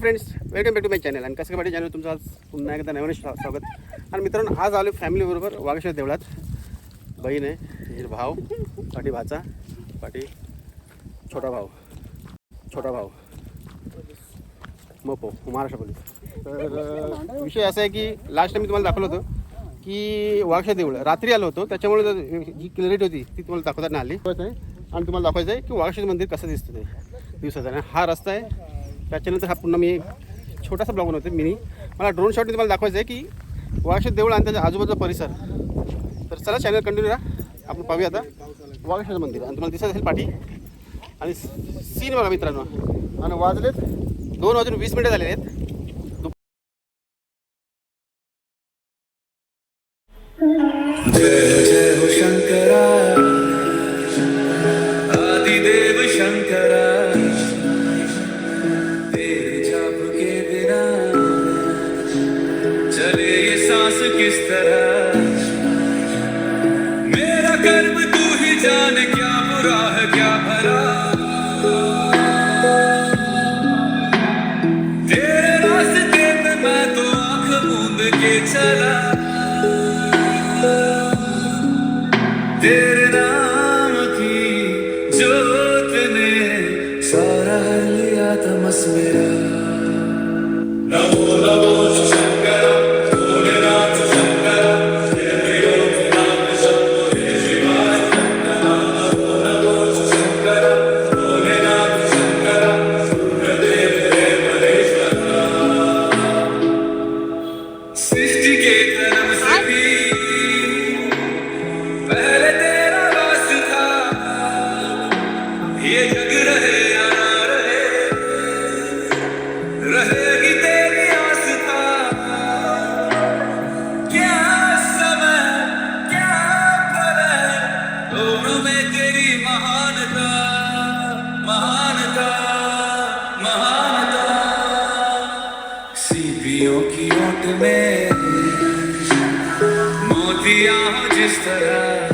Friends welcome back to my channel आणि कसं पाठी चॅनल तुमचं आज पुन्हा एकदा नवीन स्वागत. आणि मित्रांनो आज आलो फॅमिलीबरोबर वागेश्वर देवळात. बहीण आहे भाव पाठी भाचा पाठी छोटा भाऊ. छोटा भाऊ. मोपो महाराष्ट्र पोलीस. तर विषय असा आहे की लास्ट टाइम मी तुम्हाला दाखवलं होतं की वागेश्वर देवळ रात्री आलो होतो. त्याच्यामुळे जी क्लॅरिटी होती ती तुम्हाला दाखवताना आली. आणि तुम्हाला दाखवायचं आहे की वागेश्वर मंदिर कसं दिसतं ते दिवसाचा हा रस्ता आहे त्याच्यानंतर हा पुन्हा मी एक छोटासा ब्लॉग बनवतो मिनी मला ड्रोन शॉटने तुम्हाला दाखवायचं आहे की वाघेश्वर देऊळ आणि त्याच्या आजूबाजूचा परिसर. तर चला चॅनल कंटिन्यू राहा आपण पाहूया आता वाघेश्वर मंदिर. आणि तुम्हाला दिसत असेल पाठी. आणि सीन बघा मित्रांनो. आणि वाजलेत दोन वाजून वीस मिनिटं झालेले आहेत. जय जय शंकरा. किस तरह मेरा कर्म तू ही जान क्या बुरा है, क्या भला तेरे रास्ते पे मैं तो आँख मूंद के चला। तेरे नाम की जोत ने सारा लिया तमस मेरा। ये जग रहे या ना रहे में। मोतिया जिस तरह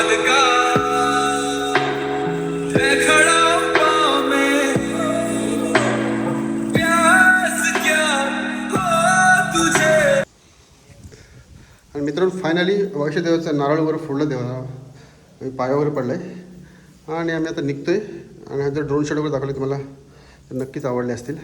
आणि मित्रांनो फायनली वागेश्वर देवाचं नारळ वगैरे फोडलं देवाला पायावर पडलं आहे आणि आम्ही आता निघतो आहे आणि हा जर ड्रोन शॉट वगैरे दाखवले तुम्हाला तर नक्कीच आवडले असतील.